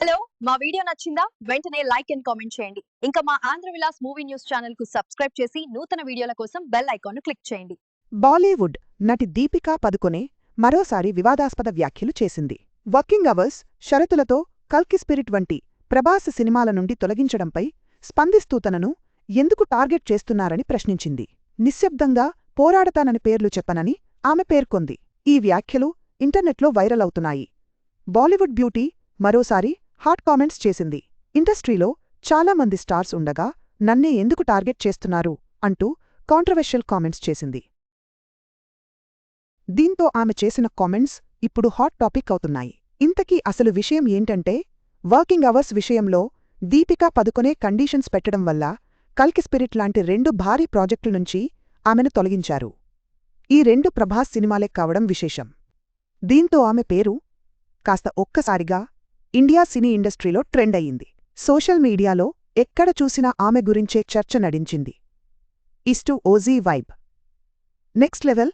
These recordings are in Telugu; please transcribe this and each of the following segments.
హలో మా వీడియో నచ్చిందా? వెంటనే లైక్ అండ్ కామెంట్ చేయండి. ఇంకా మా ఆంధ్ర విలాస్ మూవీ న్యూస్ ఛానల్కు సబ్స్క్రైబ్ చేసి నూతన వీడియోల కోసం బెల్ ఐకాన్ క్లిక్ చేయండి. బాలీవుడ్ నటి దీపికా పదుకొనే మరోసారి వివాదాస్పద వ్యాఖ్యలు చేసింది. వర్కింగ్ అవర్స్ షరతులతో కల్కి స్పిరిట్ వంటి ప్రభాస్ సినిమాల నుండి తొలగించడంపై స్పందిస్తూ తనను ఎందుకు టార్గెట్ చేస్తున్నారని ప్రశ్నించింది. నిశ్శబ్దంగా పోరాడతానని పేర్లు చెప్పనని ఆమె పేర్కొంది. ఈ వ్యాఖ్యలు ఇంటర్నెట్లో వైరల్ అవుతున్నాయి. బాలీవుడ్ బ్యూటీ మరోసారి హాట్ కామెంట్స్ చేసింది. ఇండస్ట్రీలో చాలామంది స్టార్స్ ఉండగా నన్నే ఎందుకు టార్గెట్ చేస్తున్నారు? అంటూ కాంట్రవర్షియల్ కామెంట్స్ చేసింది. దీంతో ఆమె చేసిన కామెంట్స్ ఇప్పుడు హాట్ టాపిక్ అవుతున్నాయి. ఇంతకీ అసలు విషయం ఏంటంటే వర్కింగ్ అవర్స్ విషయంలో దీపికా పదుకొనే కండీషన్స్ పెట్టడం వల్ల కల్కి స్పిరిట్ లాంటి రెండు భారీ ప్రాజెక్టుల నుంచి ఆమెను తొలగించారు. ఈ రెండు ప్రభాస్ సినిమాలే కావడం విశేషం. దీంతో ఆమె పేరు కాస్త ఒక్కసారిగా ఇండియా సినీ ఇండస్ట్రీలో ట్రెండ్ అయింది సోషల్ మీడియాలో ఎక్కడ చూసినా ఆమె గురించే చర్చ నడించింది. ఇస్టు ఓజీ వైబ్. Next level.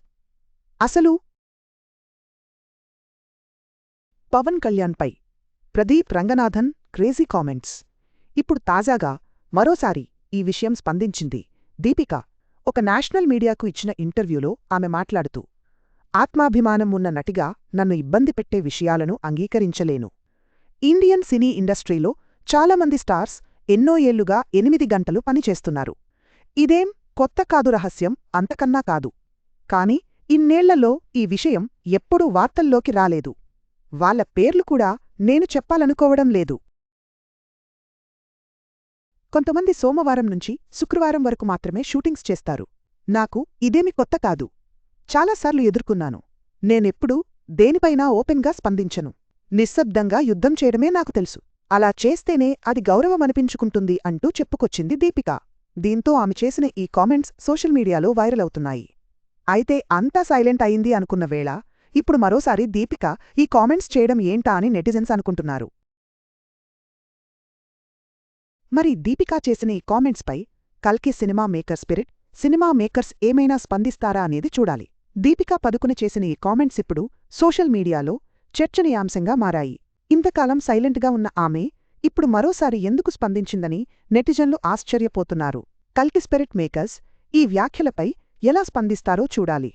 అసలు పవన్ కళ్యాణ్పై ప్రదీప్ రంగనాథన్ క్రేజీ కామెంట్స్. ఇప్పుడు తాజాగా మరోసారి ఈ విషయం స్పందించింది దీపిక. ఒక నేషనల్ మీడియాకు ఇచ్చిన ఇంటర్వ్యూలో ఆమె మాట్లాడుతూ ఆత్మాభిమానం ఉన్న నటిగా నన్ను ఇబ్బంది పెట్టే విషయాలను అంగీకరించలేను. ఇండియన్ సినీ ఇండస్ట్రీలో చాలామంది స్టార్స్ ఎన్నో ఏళ్ళుగా ఎనిమిది గంటలు పనిచేస్తున్నారు. ఇదేం కొత్త కాదు రహస్యం అంతకన్నా కాదు. కాని ఇన్నేళ్ళలో ఈ విషయం ఎప్పుడూ వార్తల్లోకి రాలేదు. వాళ్ళ పేర్లు కూడా నేను చెప్పాలనుకోవడం లేదు. కొంతమంది సోమవారం నుంచి శుక్రవారం వరకు మాత్రమే షూటింగ్స్ చేస్తారు. నాకు ఇదేమి కొత్త కాదు. చాలాసార్లు ఎదుర్కొన్నాను. నేనెప్పుడూ దేనిపైనా ఓపెన్గా స్పందించను. నిశ్శబ్దంగా యుద్ధం చేయడమే నాకు తెలుసు. అలా చేస్తేనే అది గౌరవమనిపించుకుంటుంది అంటూ చెప్పుకొచ్చింది దీపిక. దీంతో ఆమె చేసిన ఈ కామెంట్స్ సోషల్ మీడియాలో వైరల్ అవుతున్నాయి. అయితే అంతా సైలెంట్ అయింది అనుకున్న వేళ ఇప్పుడు మరోసారి దీపిక ఈ కామెంట్స్ చేయడం ఏంటా అని నెటిజన్స్ అనుకుంటున్నారు. మరి దీపికా చేసిన ఈ కామెంట్స్పై కల్కి cinema maker Spirit cinema makers ఏమైనా స్పందిస్తారా అనేది చూడాలి. దీపికా పదుకుని చేసిన ఈ కామెంట్స్ ఇప్పుడు సోషల్ మీడియాలో చర్చనీయాంశంగా మారాయి. ఇంతకాలం సైలెంట్గా ఉన్న ఆమె ఇప్పుడు మరోసారి ఎందుకు స్పందించిందని నెటిజన్లు ఆశ్చర్యపోతున్నారు. కల్కిస్పెరిట్ మేకర్స్ ఈ వ్యాఖ్యలపై ఎలా స్పందిస్తారో చూడాలి.